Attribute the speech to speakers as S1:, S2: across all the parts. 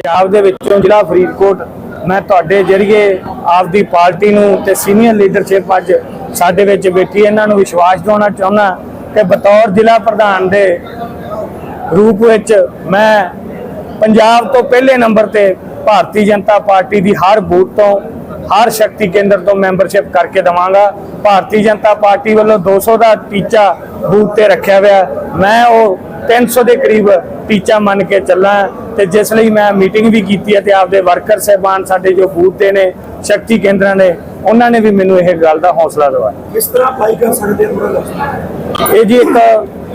S1: ਪੰਜਾਬ ਦੇ ਵਿੱਚੋਂ ਜ਼ਿਲ੍ਹਾ ਫਰੀਦਕੋਟ, ਮੈਂ ਤੁਹਾਡੇ ਜਰੀਏ ਆਪਦੀ ਪਾਰਟੀ ਨੂੰ ਤੇ ਸੀਨੀਅਰ ਲੀਡਰਸ਼ਿਪ ਅੱਜ ਸਾਡੇ ਵਿੱਚ ਬੈਠੀ, ਇਹਨਾਂ ਨੂੰ ਵਿਸ਼ਵਾਸ ਦਿਵਾਉਣਾ ਚਾਹੁੰਦਾ ਕਿ ਬਤੌਰ ਜ਼ਿਲ੍ਹਾ ਪ੍ਰਧਾਨ ਦੇ ਰੂਪ ਵਿੱਚ ਮੈਂ ਪੰਜਾਬ ਤੋਂ ਪਹਿਲੇ ਨੰਬਰ ਤੇ ਭਾਰਤੀ ਜਨਤਾ ਪਾਰਟੀ ਦੀ ਹਰ ਬੂਥ ਤੋਂ, ਹਰ ਸ਼ਕਤੀ ਕੇਂਦਰ ਤੋਂ ਮੈਂਬਰਸ਼ਿਪ ਕਰਕੇ ਦਵਾਂਗਾ। ਭਾਰਤੀ ਜਨਤਾ ਪਾਰਟੀ ਵੱਲੋਂ 200 ਦਾ ਟੀਚਾ ਬੂਥ ਤੇ ਰੱਖਿਆ ਹੋਇਆ। ਮੈਂ ਉਹ 300 ਦੇ ਕਰੀਬ ਟੀਚਾ ਮੰਨ ਕੇ ਚੱਲਾਂ ਤੇ ਜਿਸ ਲਈ ਮੈਂ ਮੀਟਿੰਗ ਵੀ ਕੀਤੀ ਹੈ ਤੇ ਆਪਦੇ ਵਰਕਰ ਸਹਿਬਾਨ ਸਾਡੇ ਜੋ ਬੂਥ ਤੇ ਨੇ ਸ਼ਕਤੀ ਕੇਂਦਰਾਂ ਨੇ ਉਹਨਾਂ ਨੇ ਵੀ ਮੈਨੂੰ ਇਹ ਗੱਲ ਦਾ ਹੌਸਲਾ ਦਿਵਾਇਆ।
S2: ਕਿਸ ਤਰ੍ਹਾਂ ਅਪਲਾਈ ਕਰ ਸਕਦੇ ਹਾਂ
S1: ਇਹ ਜੀ ਇੱਕ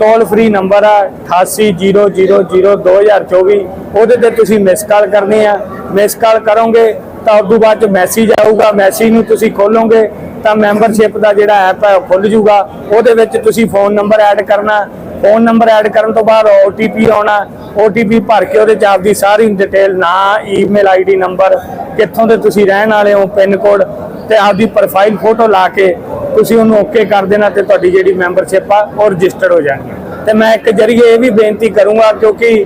S1: ਟੋਲ ਫ੍ਰੀ ਨੰਬਰ ਆ 8800022024 ਉਹਦੇ ਤੇ ਤੁਸੀਂ ਮਿਸ ਕਾਲ ਕਰਨੀ ਆ। ਮਿਸ ਕਾਲ ਕਰੋਗੇ ਤਾਂ ਉਸ ਤੋਂ ਬਾਅਦ ਚ ਮੈਸੇਜ ਆਊਗਾ ਮੈਸੇਜ ਨੂੰ ਤੁਸੀਂ ਖੋਲੋਗੇ ਤਾਂ ਮੈਂਬਰਸ਼ਿਪ ਦਾ ਜਿਹੜਾ ਐਪ ਹੈ ਉਹ ਖੁੱਲ ਜੂਗਾ ਉਹਦੇ ਵਿੱਚ ਤੁਸੀਂ ਫੋਨ ਨੰਬਰ ਐਡ ਕਰਨਾ ਫੋਨ ਨੰਬਰ ਐਡ ਕਰਨ ਤੋਂ ਬਾਅਦ OTP ਆਉਣਾ OTP ਭਰ ਕੇ ਉਹਦੇ ਚ ਆਪਦੀ ਸਾਰੀ ਡਿਟੇਲ ਨਾਂ ਈਮੇਲ ਆਈਡੀ ਨੰਬਰ ਕਿੱਥੋਂ ਦੇ ਤੁਸੀਂ ਰਹਿਣ ਵਾਲੇ ਹੋ, ਪਿੰਨ ਕੋਡ ਤੇ ਆਪਦੀ ਪ੍ਰੋਫਾਈਲ ਫੋਟੋ ਲਾ ਕੇ ਤੁਸੀਂ ਉਹਨੂੰ ਓਕੇ ਕਰ ਦੇਣਾ ਤੇ ਤੁਹਾਡੀ ਜਿਹੜੀ ਮੈਂਬਰਸ਼ਿਪ ਆ ਉਹ ਰਜਿਸਟਰਡ ਹੋ ਜਾਣੀ ਤੇ ਮੈਂ ਇੱਕ ਜਰੀਏ ਇਹ ਵੀ ਬੇਨਤੀ ਕਰੂੰਗਾ ਕਿਉਂਕਿ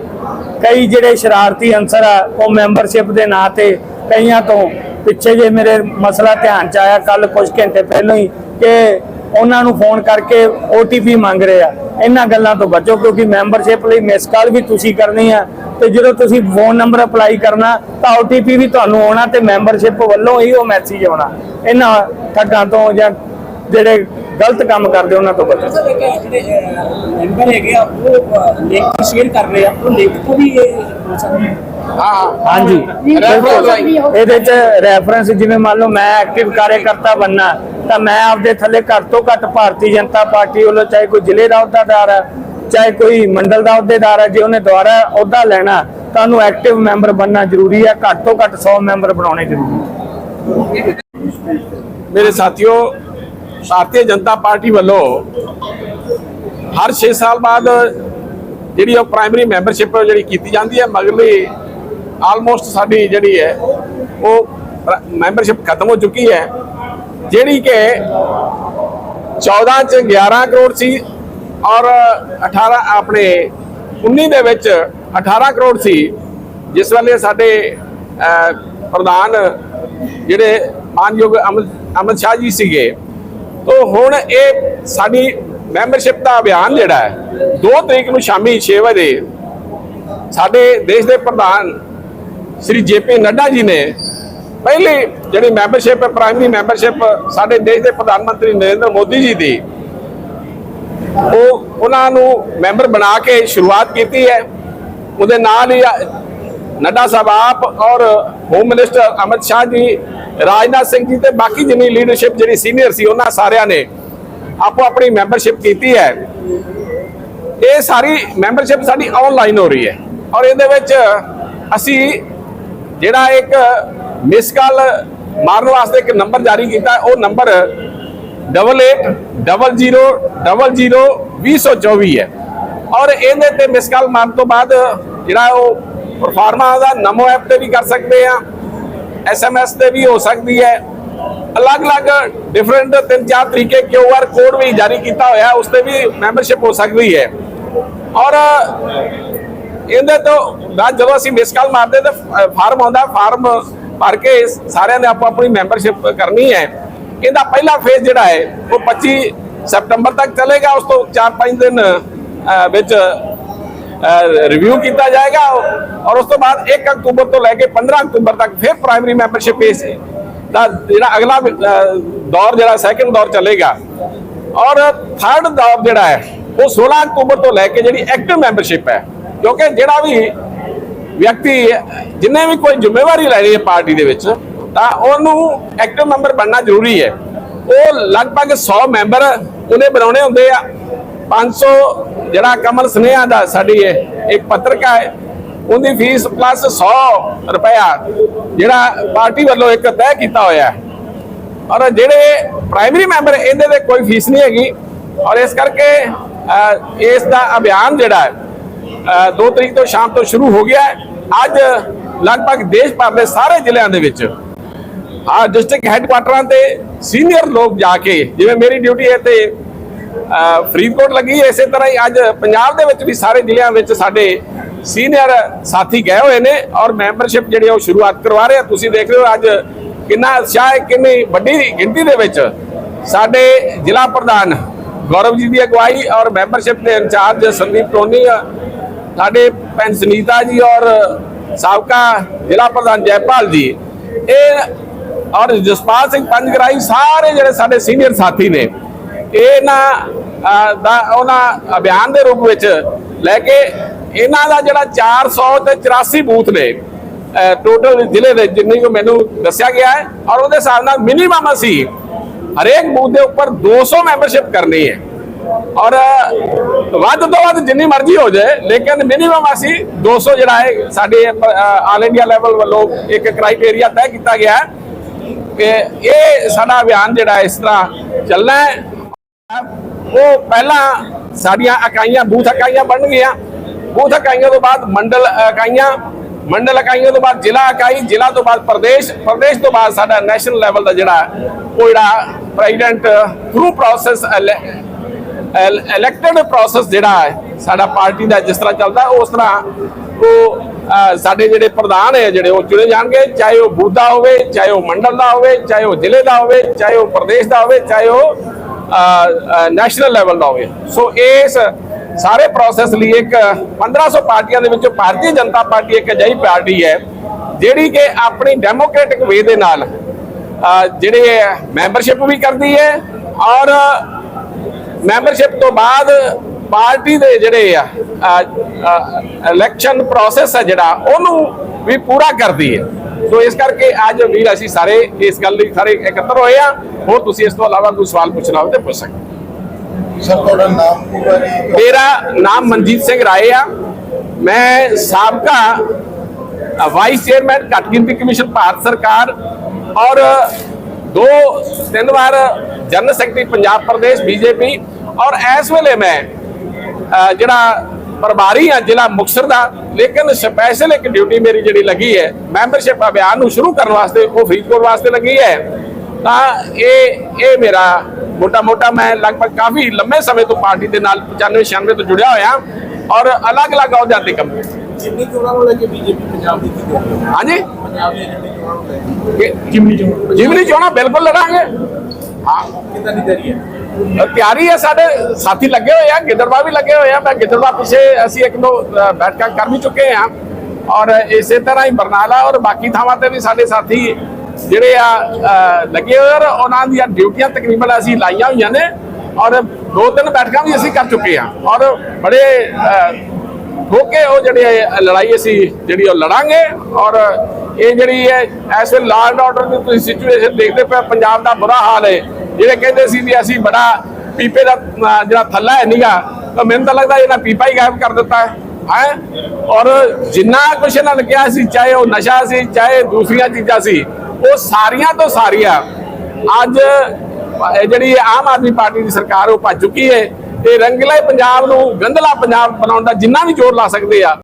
S1: ਕਈ ਜਿਹੜੇ ਸ਼ਰਾਰਤੀ ਅੰਸਰ ਆ, ਉਹ ਮੈਂਬਰਸ਼ਿਪ ਦੇ ਨਾਂ ਤੇ ਕਈਆਂ ਤੋਂ ਪਿੱਛੇ ਜੇ ਮੇਰੇ ਮਸਲਾ ਧਿਆਨ ਚ ਆਇਆ ਕੱਲ ਕੁਝ ਘੰਟੇ ਪਹਿਲਾਂ ਹੀ ਕਿ ਉਹਨਾਂ ਨੂੰ ਫੋਨ ਕਰਕੇ OTP ਮੰਗ ਰਹੇ ਆ। ਇਹਨਾਂ ਗੱਲਾਂ ਤੋਂ ਬਚੋ, ਕਿਉਂਕਿ ਮੈਂਬਰਸ਼ਿਪ ਲਈ ਮਿਸ ਕਾਲ ਵੀ ਤੁਸੀਂ ਕਰਨੀ ਆ ਤੇ ਜਦੋਂ ਤੁਸੀਂ ਫੋਨ ਨੰਬਰ ਅਪਲਾਈ ਕਰਨਾ, ਤਾਂ OTP ਵੀ ਤੁਹਾਨੂੰ ਆਉਣਾ ਤੇ ਮੈਂਬਰਸ਼ਿਪ ਵੱਲੋਂ ਹੀ ਉਹ ਮੈਸੇਜ ਆਉਣਾ। ਇਹਨਾਂ ਠੱਗਾਂ ਤੋਂ ਜਾਂ ਜਿਹੜੇ ਗਲਤ ਕੰਮ ਕਰਦੇ, ਉਹਨਾਂ ਤੋਂ ਬਚੋ।
S2: ਮੈਂਬਰ ਹੈਗੇ ਆ, ਉਹ ਲਿੰਕ ਸ਼ੇਅਰ ਕਰ ਰਹੇ ਆ, ਉਹ ਲਿੰਕ ਤੋਂ ਵੀ ਇਹ ਹੋ ਸਕਦਾ
S1: ਹਾਂਜੀ। ਇਹਦੇ ਚ ਰੈਫਰੈਂਸ ਜਿਵੇਂ ਮੰਨ ਲਓ ਮੈਂ ਐਕਟਿਵ ਕਾਰਜਕਰਤਾ ਬੰਨਾ ਤਾਂ ਮੈਂ ਆਪਦੇ ਥੱਲੇ ਘੱਟ ਤੋਂ ਘੱਟ ਭਾਰਤੀ ਜਨਤਾ ਪਾਰਟੀ ਵੱਲੋਂ ਚਾਹੇ ਕੋਈ ਜ਼ਿਲ੍ਹੇ ਦਾ ਅਹੁਦਾਦਾਰ ਹੈ ਚਾਹੇ ਕੋਈ ਮੰਡਲ ਦਾ ਅਹੁਦੇਦਾਰ ਹੈ ਜੇ ਉਹਨੇ ਦੁਆਰਾ ਅਹੁਦਾ ਲੈਣਾ ਤਾਂ ਉਹਨੂੰ ਐਕਟਿਵ ਮੈਂਬਰ ਬੰਨਣਾ ਜ਼ਰੂਰੀ ਹੈ ਘੱਟ ਤੋਂ ਘੱਟ 100 ਮੈਂਬਰ ਬਣਾਉਣੇ ਜ਼ਰੂਰੀ ਹੈ
S3: ਮੇਰੇ ਸਾਥੀਓ ਭਾਰਤੀ ਜਨਤਾ ਪਾਰਟੀ ਵੱਲੋਂ ਹਰ 6 ਸਾਲ ਬਾਅਦ ਜਿਹੜੀ ਉਹ ਪ੍ਰਾਇਮਰੀ ਮੈਂਬਰਸ਼ਿਪ ਜਿਹੜੀ ਕੀਤੀ ਜਾਂਦੀ ਹੈ ਮਗਰਲੀ ਆਲਮੋਸਟ ਸਾਡੀ ਜਿਹੜੀ ਹੈ, ਉਹ ਮੈਂਬਰਸ਼ਿਪ ਖਤਮ ਹੋ ਚੁੱਕੀ ਹੈ। ਜਿਹੜੀ ਕਿ 14 ਚ 11 ਕਰੋੜ ਸੀ ਔਰ 18 ਆਪਣੇ 19 ਦੇ ਵਿੱਚ 18 ਕਰੋੜ ਸੀ। ਜਿਸ ਵੇਲੇ ਸਾਡੇ ਪ੍ਰਧਾਨ ਜਿਹੜੇ ਮਾਨਯੋਗ ਅਮਿਤ ਅਮਿਤ ਸ਼ਾਹ ਜੀ ਸੀਗੇ, ਤੋਂ ਹੁਣ ਇਹ ਸਾਡੀ ਮੈਂਬਰਸ਼ਿਪ ਦਾ ਅਭਿਆਨ ਜਿਹੜਾ ਹੈ 2 ਤਰੀਕ ਨੂੰ ਸ਼ਾਮੀ 6 ਵਜੇ ਸਾਡੇ ਦੇਸ਼ ਦੇ ਪ੍ਰਧਾਨ ਸ੍ਰੀ ਜੇਪੀ ਨੱਡਾ ਜੀ ਨੇ ਪਹਿਲੀ ਜਿਹੜੀ ਮੈਂਬਰਸ਼ਿਪ ਹੈ ਪ੍ਰਾਇਮਰੀ ਮੈਂਬਰਸ਼ਿਪ ਸਾਡੇ ਦੇਸ਼ ਦੇ ਪ੍ਰਧਾਨ ਮੰਤਰੀ ਨਰਿੰਦਰ ਮੋਦੀ ਜੀ ਦੀ, ਉਹ ਉਹਨਾਂ ਨੂੰ ਮੈਂਬਰ ਬਣਾ ਕੇ ਸ਼ੁਰੂਆਤ ਕੀਤੀ ਹੈ। ਉਹਦੇ ਨਾਲ ਹੀ ਨੱਡਾ ਸਾਹਿਬ ਆਪ ਔਰ ਹੋਮ ਮਿਨਿਸਟਰ ਅਮਿਤ ਸ਼ਾਹ ਜੀ, ਰਾਜਨਾਥ ਸਿੰਘ ਜੀ ਤੇ ਬਾਕੀ ਜਿੰਨੀ ਲੀਡਰਸ਼ਿਪ ਜਿਹੜੀ ਸੀਨੀਅਰ ਸੀ ਉਹਨਾਂ ਸਾਰਿਆਂ ਨੇ ਆਪੋ ਆਪਣੀ ਮੈਂਬਰਸ਼ਿਪ ਕੀਤੀ ਹੈ। ਇਹ ਸਾਰੀ ਮੈਂਬਰਸ਼ਿਪ ਸਾਡੀ ਆਨਲਾਈਨ ਹੋ ਰਹੀ ਹੈ। ਔਰ ਇਹਦੇ ਵਿੱਚ ਅਸੀਂ ਜਿਹੜਾ ਇੱਕ ਮਿਸ ਕਾਲ ਮਾਰਨ ਵਾਸਤੇ ਇੱਕ ਨੰਬਰ ਜਾਰੀ ਕੀਤਾ, ਉਹ ਨੰਬਰ 8800002024 ਹੈ। ਔਰ ਇਹਦੇ ਤੇ ਮਿਸ ਕਾਲ ਮਾਰਨ ਤੋਂ ਬਾਅਦ ਜਿਹੜਾ ਉਹ ਪਰਫਾਰਮਾ ਦਾ ਨਮੋ ਐਪ ਤੇ ਵੀ ਕਰ ਸਕਦੇ ਆ ਐਸਐਮਐਸ ਤੇ ਵੀ ਹੋ ਸਕਦੀ ਹੈ। ਅਲੱਗ-ਅਲੱਗ ਡਿਫਰੈਂਟ ਤਿੰਨ ਚਾਰ ਤਰੀਕੇ ਕਿਊਆਰ ਕੋਡ ਵੀ ਜਾਰੀ ਕੀਤਾ ਹੋਇਆ, ਉਸ ਤੇ ਵੀ ਮੈਂਬਰਸ਼ਿਪ ਹੋ ਸਕਦੀ ਹੈ। ਔਰ ਇਹਦੇ ਤੋਂ ਬਾਅਦ ਜਦੋਂ ਅਸੀਂ ਮਿਸ ਕਾਲ ਮਾਰਦੇ ਤਾਂ ਫਾਰਮ ਆਉਂਦਾ ਫਾਰਮ ਭਰ ਕੇ ਸਾਰਿਆਂ ਨੇ ਆਪੋ ਆਪਣੀ ਮੈਂਬਰਸ਼ਿਪ ਕਰਨੀ ਹੈ। ਇਹਦਾ ਪਹਿਲਾ ਫੇਜ਼ ਜਿਹੜਾ ਹੈ, ਉਹ 25 ਸਤੰਬਰ ਤੱਕ ਚੱਲੇਗਾ, ਉਸ ਤੋਂ 4-5 ਦਿਨ ਵਿੱਚ ਰਿਵਿਊ ਕੀਤਾ ਜਾਏਗਾ ਔਰ ਉਸ ਤੋਂ ਬਾਅਦ 1 ਅਕਤੂਬਰ ਤੋਂ ਲੈ ਕੇ 15 ਅਕਤੂਬਰ ਤੱਕ ਫਿਰ ਪ੍ਰਾਇਮਰੀ ਮੈਂਬਰਸ਼ਿਪ ਪੇਸ ਦਾ ਜਿਹੜਾ ਅਗਲਾ ਦੌਰ ਜਿਹੜਾ ਸੈਕੰਡ ਦੌਰ ਚੱਲੇਗਾ। ਔਰ ਥਰਡ ਦੌਰ ਜਿਹੜਾ ਹੈ, ਉਹ 16 ਅਕਤੂਬਰ ਤੋਂ ਲੈ ਕੇ ਜਿਹੜੀ ਐਕਟਿਵ ਮੈਂਬਰਸ਼ਿਪ ਹੈ ਕਿਉਂਕਿ ਜਿਹੜਾ ਵੀ ਵਿਅਕਤੀ, ਜਿੰਨੇ ਵੀ ਕੋਈ ਜ਼ਿੰਮੇਵਾਰੀ ਲੈਣੀ ਹੈ ਪਾਰਟੀ ਦੇ ਵਿੱਚ, ਤਾਂ ਉਹਨੂੰ ਐਕਟਿਵ ਮੈਂਬਰ ਬਣਨਾ ਜ਼ਰੂਰੀ ਹੈ। ਉਹ ਲਗਭਗ 100 ਮੈਂਬਰ ਉਹਨੇ ਬਣਾਉਣੇ ਹੁੰਦੇ ਆ। 500 ਜਿਹੜਾ ਕਮਲ ਸਨੇਹਾ ਦਾ ਸਾਡੀ ਇੱਕ ਪੱਤਰਕਾ ਹੈ, ਉਹਦੀ ਫੀਸ ਪਲੱਸ 100 ਰੁਪਇਆ ਜਿਹੜਾ ਪਾਰਟੀ ਵੱਲੋਂ ਇੱਕ ਤੈਅ ਕੀਤਾ ਹੋਇਆ ਹੈ। ਔਰ ਜਿਹੜੇ ਪ੍ਰਾਇਮਰੀ ਮੈਂਬਰ ਇਹਦੇ ਤੇ ਕੋਈ ਫੀਸ ਨਹੀਂ ਹੈਗੀ। ਔਰ ਇਸ ਕਰਕੇ ਇਸ ਦਾ ਅਭਿਆਨ ਜਿਹੜਾ ਹੈ 2 ਤਰੀਕ ਤੋਂ ਸ਼ਾਮ ਤੋਂ ਸ਼ੁਰੂ ਹੋ ਗਿਆ ਹੈ। ਅੱਜ ਲਗਭਗ ਦੇਸ਼ ਭਰ ਦੇ ਸਾਰੇ ਜ਼ਿਲ੍ਹਿਆਂ ਦੇ ਵਿੱਚ ਆ ਡਿਸਟ੍ਰਿਕਟ ਹੈੱਡਕੁਆਟਰਾਂ ਤੇ ਸੀਨੀਅਰ ਲੋਕ ਜਾ ਕੇ ਜਿਵੇਂ ਮੇਰੀ ਡਿਊਟੀ ਹੈ ਤੇ ਫਰੀਦਕੋਟ ਲੱਗੀ ਹੈ, ਇਸੇ ਤਰ੍ਹਾਂ ਹੀ ਅੱਜ ਪੰਜਾਬ ਦੇ ਵਿੱਚ ਵੀ ਸਾਰੇ ਜ਼ਿਲ੍ਹਿਆਂ ਵਿੱਚ ਸਾਡੇ ਸੀਨੀਅਰ ਸਾਥੀ ਗਏ ਹੋਏ ਨੇ ਔਰ ਮੈਂਬਰਸ਼ਿਪ ਜਿਹੜੀ ਆ ਉਹ ਸ਼ੁਰੂਆਤ ਕਰਵਾ ਰਹੇ ਆ। ਤੁਸੀਂ ਦੇਖ ਰਹੇ ਹੋ ਅੱਜ ਕਿੰਨਾ ਉਤਸ਼ਾਹ ਹੈ ਕਿੰਨੀ ਵੱਡੀ ਗਿਣਤੀ ਦੇ ਵਿੱਚ ਸਾਡੇ ਜ਼ਿਲ੍ਹਾ ਪ੍ਰਧਾਨ ਗੌਰਵ ਜੀ ਦੀ ਅਗਵਾਈ ਔਰ ਮੈਂਬਰਸ਼ਿਪ ਦੇ ਇੰਚਾਰਜ ਸੰਦੀਪ ਟੋਨੀ ਸਾਡੇ ਭੈਣ ਸੁਨੀਤਾ ਜੀ ਔਰ ਸਾਬਕਾ ਜ਼ਿਲ੍ਹਾ ਪ੍ਰਧਾਨ ਜੈਪਾਲ ਜੀ, ਇਹ ਔਰ ਜਸਪਾਲ ਸਿੰਘ ਪੰਜਗਰਾਈ ਸਾਰੇ ਜਿਹੜੇ ਸਾਡੇ ਸੀਨੀਅਰ ਸਾਥੀ ਨੇ ਇਹਨਾਂ ਦਾ ਉਹਨਾਂ ਅਭਿਆਨ ਦੇ ਰੂਪ ਵਿੱਚ ਲੈ ਕੇ ਇਹਨਾਂ ਦਾ ਜਿਹੜਾ 400 ਤੇ 84 ਬੂਥ ਨੇ ਟੋਟਲ ਜ਼ਿਲ੍ਹੇ ਦੇ ਜਿੰਨੀ ਕੋ ਮੈਨੂੰ ਦੱਸਿਆ ਗਿਆ ਹੈ ਔਰ ਉਹਦੇ ਹਿਸਾਬ ਨਾਲ ਮਿਨੀਮਮ ਅਸੀਂ ਹਰੇਕ ਬੂਥ ਦੇ ਉੱਪਰ 200 ਮੈਂਬਰਸ਼ਿਪ ਕਰਨੀ ਹੈ। ਔਰ ਵੱਧ ਤੋਂ ਵੱਧ ਜਿੰਨੀ ਮਰਜ਼ੀ ਹੋ ਜਾਏ, ਲੇਕਿਨ ਮਿਨੀਮਮ ਅਸੀਂ 200 ਜਿਹੜਾ ਹੈ, ਸਾਡੇ ਆਲ ਇੰਡੀਆ ਲੈਵਲ ਵੱਲੋਂ ਇੱਕ ਕ੍ਰਾਈਟੇਰੀਆ ਤੈਅ ਕੀਤਾ ਗਿਆ ਹੈ ਕਿ ਇਹ ਸਾਡਾ ਅਭਿਆਨ ਜਿਹੜਾ ਇਸ ਤਰ੍ਹਾਂ ਚੱਲਣਾ ਹੈ। ਉਹ ਪਹਿਲਾਂ ਸਾਡੀਆਂ ਇਕਾਈਆਂ, ਬੂਥ ਇਕਾਈਆਂ ਬਣ ਗਈਆਂ। ਬੂਥ ਇਕਾਈਆਂ ਤੋਂ ਬਾਅਦ ਮੰਡਲ ਇਕਾਈਆਂ ਮੰਡਲ ਇਕਾਈਆਂ ਤੋਂ ਬਾਅਦ ਜ਼ਿਲ੍ਹਾ ਇਕਾਈ, ਜ਼ਿਲ੍ਹਾ ਤੋਂ ਬਾਅਦ ਪ੍ਰਦੇਸ਼ ਪ੍ਰਦੇਸ਼ ਤੋਂ ਬਾਅਦ ਸਾਡਾ ਨੈਸ਼ਨਲ ਲੈਵਲ ਦਾ ਜਿਹੜਾ ਉਹ ਜਿਹੜਾ president through process elected process ਜਿਹੜਾ ਹੈ, ਸਾਡਾ ਪਾਰਟੀ ਦਾ ਜਿਸ ਤਰ੍ਹਾਂ ਚੱਲਦਾ, ਉਸ ਤਰ੍ਹਾਂ ਉਹ ਸਾਡੇ ਜਿਹੜੇ ਪ੍ਰਧਾਨ ਹੈ, ਜਿਹੜੇ ਉਹ ਚੁਣੇ ਜਾਣਗੇ, ਚਾਹੇ ਉਹ ਬੂਥ ਦਾ ਹੋਵੇ, ਚਾਹੇ ਉਹ ਮੰਡਲ ਦਾ ਹੋਵੇ, ਚਾਹੇ ਉਹ ਜ਼ਿਲ੍ਹੇ ਦਾ ਹੋਵੇ, ਚਾਹੇ ਉਹ ਪ੍ਰਦੇਸ਼ ਦਾ ਹੋਵੇ, ਚਾਹੇ ਉਹ ਨੈਸ਼ਨਲ ਲੈਵਲ ਦਾ ਹੋਵੇ। ਸੋ ਇਸ ਸਾਰੇ ਪ੍ਰੋਸੈਸ ਲਈ ਇੱਕ 1500 ਪਾਰਟੀਆਂ ਦੇ ਵਿੱਚੋਂ ਭਾਰਤੀ ਜਨਤਾ ਪਾਰਟੀ ਇੱਕ ਅਜਿਹੀ ਪਾਰਟੀ ਹੈ, ਜਿਹੜੀ ਕਿ ਆਪਣੀ ਡੈਮੋਕ੍ਰੈਟਿਕ ਵੇ ਦੇ ਨਾਲ ਜਿਹੜੇ ਮੈਂਬਰਸ਼ਿਪ ਵੀ ਕਰਦੀ ਹੈ ਔਰ ਮੈਂਬਰਸ਼ਿਪ ਤੋਂ ਬਾਅਦ ਪਾਰਟੀ ਦੇ ਜਿਹੜੇ ਆ ਇਲੈਕਸ਼ਨ ਪ੍ਰੋਸੈਸ ਹੈ ਜਿਹੜਾ ਉਹਨੂੰ ਵੀ ਪੂਰਾ ਕਰਦੀ ਹੈ। ਸੋ ਇਸ ਕਰਕੇ ਅੱਜ ਵੀਰ ਅਸੀਂ ਸਾਰੇ ਇਸ ਗੱਲ ਲਈ ਸਾਰੇ ਇਕੱਤਰ ਹੋਏ ਆ। ਹੋਰ ਤੁਸੀਂ ਇਸ ਤੋਂ ਇਲਾਵਾ ਕੋਈ ਸਵਾਲ ਪੁੱਛਣਾ ਹੋਵੇ ਤੇ ਪੁੱਛ ਸਕਦੇ।
S4: ਸਰ ਤੁਹਾਡਾ ਨਾਮ
S3: ਮੇਰਾ ਨਾਮ ਮਨਜੀਤ ਸਿੰਘ ਰਾਏ ਆ। ਮੈਂ ਸਾਬਕਾ ਵਾਈਸ ਚੇਅਰਮੈਨ ਘੱਟ ਗਿਣਤੀ ਕਮਿਸ਼ਨ ਭਾਰਤ ਸਰਕਾਰ ਔਰ ਦੋ, ਤਿੰਨ ਵਾਰ general secretary Punjab Pradesh, BJP. ਔਰ ਇਸ ਵੇਲੇ ਮੈਂ ਜਿਹੜਾ ਪ੍ਰਭਾਰੀ ਆ ਜ਼ਿਲ੍ਹਾ ਮੁਕਤਸਰ ਦਾ, ਲੇਕਿਨ ਸਪੈਸ਼ਲ ਇੱਕ ਡਿਊਟੀ ਮੇਰੀ ਜਿਹੜੀ ਲੱਗੀ ਹੈ ਮੈਂਬਰਸ਼ਿਪ ਅਭਿਆਨ ਨੂੰ ਸ਼ੁਰੂ ਕਰਨ ਵਾਸਤੇ, ਉਹ ਫਰੀਦਕੋਟ ਵਾਸਤੇ ਲੱਗੀ ਹੈ। ਤਾਂ ਇਹ ਇਹ ਮੇਰਾ ਮੋਟਾ ਮੋਟਾ ਮੈਂ ਲਗਭਗ ਕਾਫੀ ਲੰਮੇ ਸਮੇਂ ਤੋਂ ਪਾਰਟੀ ਦੇ ਨਾਲ 95 96 ਤੋਂ ਜੁੜਿਆ ਹੋਇਆ। ਔਰ ਅਲੱਗ-ਅਲੱਗ ਅਹੁਦਿਆਂ ਤੇ ਕੰਮ ਕੀਤਾ
S2: ਜਿੰਨੀ ਚੋਣਾਂ ਨੂੰ ਲੈ ਕੇ ਬੀਜੇਪੀ ਪੰਜਾਬ ਦੀ ਕੀ ਕਹਿੰਦੀ ਹੈ?
S3: ਹਾਂਜੀ?
S2: ਪੰਜਾਬ ਦੀਆਂ ਜਿੰਨੀ ਚੋਣਾਂ ਨੂੰ ਲੈ ਕੇ?
S3: ਕਿ-
S2: ਜਿਮਨੀ ਚੋਣ।
S3: ਜਿਮਨੀ ਚੋਣਾਂ ਬਿਲਕੁਲ ਲੜਾਂਗੇ। ਹਾਂ।
S2: ਕਿੰਨਾ ਦੀ ਤੇਰੀ ਹੈ?
S3: ਅ, ਤਿਆਰੀ ਹੈ ਸਾਡੇ ਸਾਥੀ ਲੱਗੇ ਹੋਏ ਆ ਗਿੱਦੜਵਾ ਵੀ ਲੱਗੇ ਹੋਏ ਆ। ਮੈਂ ਗਿੱਦੜਵਾ ਪਿੱਛੇ ਅਸੀਂ ਇੱਕ ਦੋ ਅ, ਬੈਠਕਾਂ ਕਰ ਵੀ ਚੁੱਕੇ ਆ। ਔਰ ਇਸੇ ਤਰ੍ਹਾਂ ਹੀ ਬਰਨਾਲਾ ਔਰ ਬਾਕੀ ਥਾਵਾਂ ਤੇ ਵੀ ਸਾਡੇ ਸਾਥੀ ਜਿਹੜੇ ਆ ਲੱਗੇ ਹੋਏ ਔਰ ਉਹਨਾਂ ਦੀਆਂ ਡਿਊਟੀਆਂ ਤਕਰੀਬਨ ਅਸੀਂ ਲਾਈਆਂ ਹੋਈਆਂ ਨੇ। ਔਰ ਦੋ ਤਿੰਨ ਬੈਠਕਾਂ ਵੀ ਅਸੀਂ ਕਰ ਚੁੱਕੇ ਆ। ਔਰ ਬੜੇ ਹੋ ਕੇ ਉਹ ਜਿਹੜੇ ਲੜਾਈ ਅਸੀਂ ਜਿਹੜੀ ਉਹ ਲੜਾਂਗੇ ਔਰ ਇਹ ਜਿਹੜੀ ਹੈ, ਇਸ ਵੇਲੇ ਆਰਡਰ ਦੀ ਤੁਸੀਂ ਸਿਚੁਏਸ਼ਨ ਦੇਖਦੇ ਪਏ ਪੰਜਾਬ ਦਾ ਬੁਰਾ ਹਾਲ ਹੈ। ਜਿਹੜੇ ਕਹਿੰਦੇ ਸੀ ਵੀ ਅਸੀਂ ਬੜਾ ਪੀਪੇ ਦਾ ਜਿਹੜਾ ਥੱਲਾ ਹੈ ਨੀਗਾ, ਤਾਂ ਮੈਨੂੰ ਤਾਂ ਲੱਗਦਾ ਇਹਨਾਂ ਪੀਪਾ ਹੀ ਗਾਇਬ ਕਰ ਦਿੱਤਾ ਹੈ ਹੈ? ਔਰ ਜਿੰਨਾ ਕੁਛ ਇਹਨਾਂ ਨੇ ਕਿਹਾ ਸੀ, ਚਾਹੇ ਉਹ ਨਸ਼ਾ ਸੀ, ਚਾਹੇ ਦੂਸਰੀਆਂ ਚੀਜ਼ਾਂ ਸੀ, ਉਹ ਸਾਰੀਆਂ ਤੋਂ ਸਾਰੀਆਂ ਅੱਜ ਜਿਹੜੀ ਆਮ ਆਦਮੀ ਪਾਰਟੀ ਦੀ ਸਰਕਾਰ ਉਹ ਭੱਜ ਚੁੱਕੀ ਹੈ। ਤੇ ਰੰਗਲੇ ਪੰਜਾਬ ਨੂੰ ਗੰਧਲਾ ਪੰਜਾਬ ਬਣਾਉਣ ਦਾ ਜਿੰਨਾ ਵੀ ਜ਼ੋਰ ਲਾ ਸਕਦੇ ਆ।